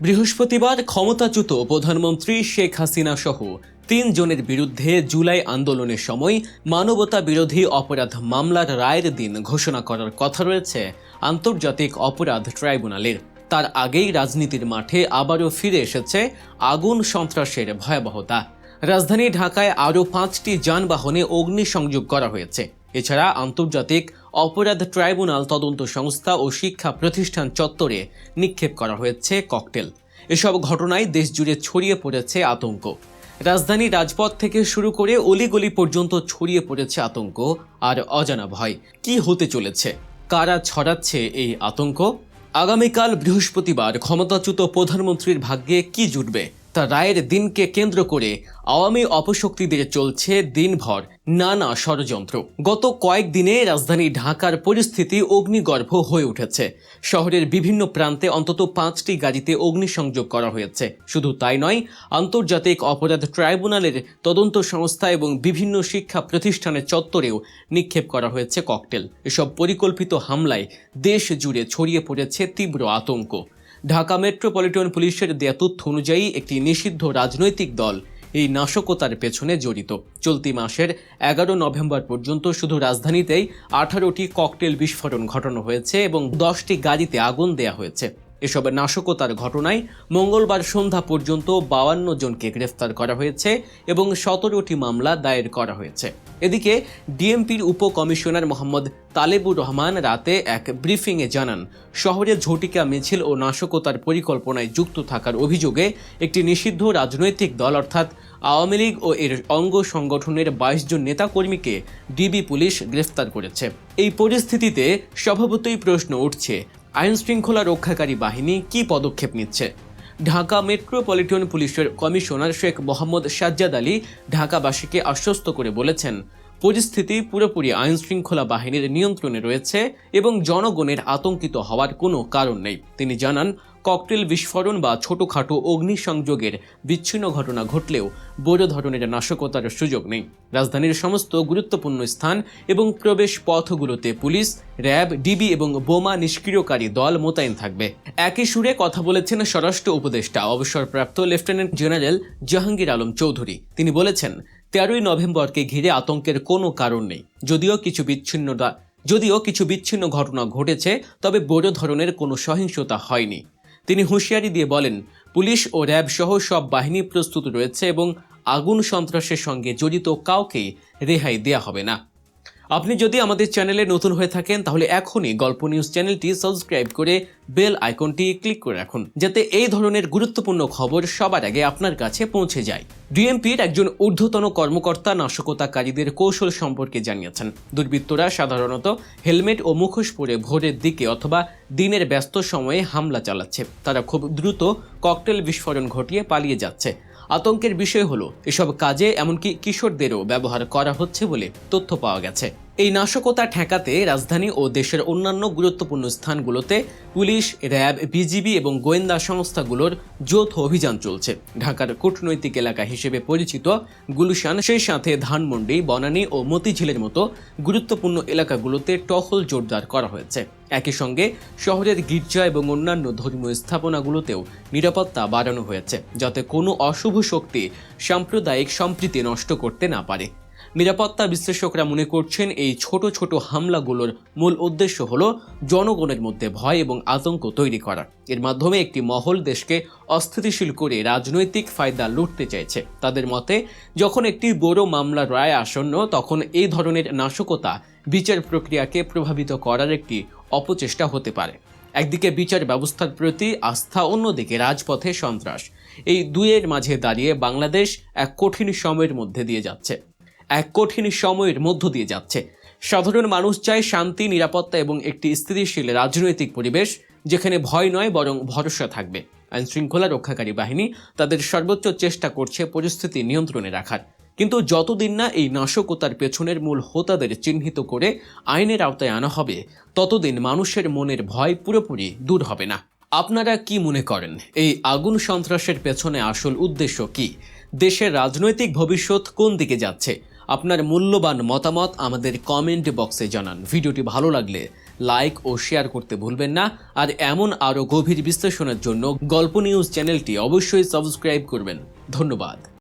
বৃহস্পতিবার ক্ষমতাচ্যুত প্রধানমন্ত্রী শেখ হাসিনা সহ তিন জনের বিরুদ্ধে জুলাই আন্দোলনের সময় মানবতা বিরোধী অপরাধ মামলার রায়ের দিন ঘোষণা করার কথা রয়েছে আন্তর্জাতিক অপরাধ ট্রাইব্যুনালের। তার আগেই রাজনীতির মাঠে আবারও ফিরে এসেছে আগুন সন্ত্রাসের ভয়াবহতা। রাজধানী ঢাকায় আরও পাঁচটি যানবাহনে অগ্নিসংযোগ করা হয়েছে। এছাড়া আন্তর্জাতিক অপরাধ ট্রাইব্যুনাল তদন্ত সংস্থা ও শিক্ষা প্রতিষ্ঠান চত্বরে নিক্ষেপ করা হয়েছে ককটেল। এসব ঘটনায় দেশজুড়ে ছড়িয়ে পড়েছে আতঙ্ক। রাজধানী রাজপথ থেকে শুরু করে অলিগলি পর্যন্ত ছড়িয়ে পড়েছে আতঙ্ক আর অজানা ভয়। কি হতে চলেছে? কারা ছড়াচ্ছে এই আতঙ্ক? আগামীকাল বৃহস্পতিবার ক্ষমতাচ্যুত প্রধানমন্ত্রীর ভাগ্যে কি জুটবে? তা রায়ের দিনকে কেন্দ্র করে আওয়ামী অপশক্তিদের চলছে দিনভর নানা ষড়যন্ত্র। গত কয়েকদিনে রাজধানী ঢাকার পরিস্থিতি অগ্নিগর্ভ হয়ে উঠেছে। শহরের বিভিন্ন প্রান্তে অন্তত পাঁচটি গাড়িতে অগ্নিসংযোগ করা হয়েছে। শুধু তাই নয়, আন্তর্জাতিক অপরাধ ট্রাইব্যুনালের তদন্ত সংস্থা এবং বিভিন্ন শিক্ষা প্রতিষ্ঠানের চত্বরেও নিক্ষেপ করা হয়েছে ককটেল। এসব পরিকল্পিত হামলায় দেশ জুড়ে ছড়িয়ে পড়েছে তীব্র আতঙ্ক। ঢাকা মেট্রোপলিটন পুলিশের দেয়া তথ্য অনুযায়ী একটি নিষিদ্ধ রাজনৈতিক দল এই নাশকতার পেছনে জড়িত। চলতি মাসের এগারো নভেম্বর পর্যন্ত শুধু রাজধানীতেই আঠারোটি ককটেল বিস্ফোরণ ঘটানো হয়েছে এবং দশটি গাড়িতে আগুন দেয়া হয়েছে। এসব নাশকতার ঘটনায় মঙ্গলবার সন্ধ্যা পর্যন্ত বাউান্ন জনকে গ্রেফতার করা হয়েছে এবং সতেরোটি মামলা দায়ের করা হয়েছে। এদিকে ডিএমপির উপ কমিশনার মোহাম্মদ তালেবুর রহমান রাতে এক ব্রিফিংয়ে জানান, শহরে ঝটিকা মিছিল ও নাশকতার পরিকল্পনায় যুক্ত থাকার অভিযোগে একটি নিষিদ্ধ রাজনৈতিক দল অর্থাৎ আওয়ামী লীগ ও এর অঙ্গ সংগঠনের বাইশ জন নেতাকর্মীকে ডিবি পুলিশ গ্রেফতার করেছে। এই পরিস্থিতিতে স্বভাবতই প্রশ্ন উঠছে আইন শৃঙ্খলা রক্ষাকারী বাহিনী কি পদক্ষেপ নিচ্ছে? ঢাকা মেট্রোপলিটন পুলিশের কমিশনার শেখ মোহাম্মদ সাজ্জাদ আলী ঢাকাবাসীকে আশ্বস্ত করে বলেছেন, পরিস্থিতি পুরোপুরি আইন শৃঙ্খলা বাহিনীর নিয়ন্ত্রণে রয়েছে এবং জনগণের আতঙ্কিত হওয়ার কোনো কারণ নেই। তিনি জানান ককটেল বিস্ফোরণ বা ছোটোখাটো অগ্নিসংযোগের বিচ্ছিন্ন ঘটনা ঘটলেও বড় ধরনের নাশকতার সুযোগ নেই। রাজধানীর সমস্ত গুরুত্বপূর্ণ স্থান এবং প্রবেশ পথগুলোতে পুলিশ, র্যাব, ডিবি এবং বোমা নিষ্ক্রিয়কারী দল মোতায়েন থাকবে। একই সুরে কথা বলেছেন স্বরাষ্ট্র উপদেষ্টা, অবসরপ্রাপ্ত লেফটেন্যান্ট জেনারেল জাহাঙ্গীর আলম চৌধুরী। তিনি বলেছেন, তেরোই নভেম্বরকে ঘিরে আতঙ্কের কোনো কারণ নেই। যদিও কিছু বিচ্ছিন্নতা যদিও কিছু বিচ্ছিন্ন ঘটনা ঘটেছে, তবে বড় ধরনের কোনো সহিংসতা হয়নি। তিনি হুঁশিয়ারি দিয়ে বলেন, পুলিশ ও র্যাব সহ সব বাহিনী প্রস্তুত রয়েছে এবং আগুন সন্ত্রাসের সঙ্গে জড়িত কাউকে রেহাই দেয়া হবে না। আপনি যদি আমাদের চ্যানেলে নতুন হয়ে থাকেন, তাহলে এখনই গল্প নিউজ চ্যানেলটি সাবস্ক্রাইব করে বেল আইকনটি ক্লিক করে রাখুন, যাতে এই ধরনের গুরুত্বপূর্ণ খবর সবার আগে আপনার কাছে পৌঁছে যায়। ডিএমপির একজন ঊর্ধ্বতন কর্মকর্তা নাশকতাকারীদের কৌশল সম্পর্কে জানিয়েছেন। দুর্বৃত্তরা সাধারণত হেলমেট ও মুখোশ পরে ভোরের দিকে অথবা দিনের ব্যস্ত সময়ে হামলা চালাচ্ছে। তারা খুব দ্রুত ককটেল বিস্ফোরণ ঘটিয়ে পালিয়ে যাচ্ছে। আতঙ্কের বিষয় হলো এসব কাজে এমনকি কিশোরদেরও ব্যবহার করা হচ্ছে বলে তথ্য পাওয়া গেছে। এই নাশকতা ঠেকাতে রাজধানী ও দেশের অন্যান্য গুরুত্বপূর্ণ স্থানগুলোতে পুলিশ, র্যাব, বিজিবি এবং গোয়েন্দা সংস্থাগুলোর যৌথ অভিযান চলছে। ঢাকার কূটনৈতিক এলাকা হিসেবে পরিচিত গুলশান, সেই সাথে ধানমন্ডি, বনানী ও মতিঝিলের মতো গুরুত্বপূর্ণ এলাকাগুলোতে টহল জোরদার করা হয়েছে। একই সঙ্গে শহরের গির্জা এবং অন্যান্য ধর্মীয় স্থাপনাগুলোতেও নিরাপত্তা বাড়ানো হয়েছে, যাতে কোনো অশুভ শক্তি সাম্প্রদায়িক সম্প্রীতি নষ্ট করতে না পারে। নিরাপত্তা বিশ্লেষকরা মনে করছেন এই ছোট ছোট হামলাগুলোর মূল উদ্দেশ্য হল জনগণের মধ্যে ভয় এবং আতঙ্ক তৈরি করা। এর মাধ্যমে একটি মহল দেশকে অস্থিতিশীল করে রাজনৈতিক ফায়দা লুটতে চাইছে। তাদের মতে, যখন একটি বড় মামলার রায় আসন্ন, তখন এই ধরনের নাশকতা বিচার প্রক্রিয়াকে প্রভাবিত করার একটি অপচেষ্টা হতে পারে। একদিকে বিচার ব্যবস্থার প্রতি আস্থা, অন্যদিকে রাজপথে সন্ত্রাস। এই দুইয়ের মাঝে দাঁড়িয়ে বাংলাদেশ এক কঠিন সময়ের মধ্যে দিয়ে যাচ্ছে। এক কঠিন সময়ের মধ্য দিয়ে যাচ্ছে। সাধারণ মানুষ চায় শান্তি, নিরাপত্তা এবং একটি স্থিতিশীল রাজনৈতিক পরিবেশ যেখানে ভয় নয়, বরং ভরসা থাকবে। আইন শৃঙ্খলা রক্ষাকারী বাহিনী তাদের সর্বোচ্চ চেষ্টা করছে পরিস্থিতি নিয়ন্ত্রণে রাখার। কিন্তু যতদিন না এই নাশকতার পেছনের মূল হোতাদের চিহ্নিত করে আইনের আওতায় আনা হবে, ততদিন মানুষের মনের ভয় পুরোপুরি দূর হবে না। আপনারা কি মনে করেন, এই আগুন সন্ত্রাসের পেছনে আসল উদ্দেশ্য কি? দেশের রাজনৈতিক ভবিষ্যৎ কোন দিকে যাচ্ছে? আপনার মূল্যবান মতামত আমাদের কমেন্ট বক্সে জানান। ভিডিওটি ভালো লাগলে লাইক ও শেয়ার করতে ভুলবেন না। আর এমন আরও গভীর বিশ্লেষণের জন্য গল্প নিউজ চ্যানেলটি অবশ্যই সাবস্ক্রাইব করবেন। ধন্যবাদ।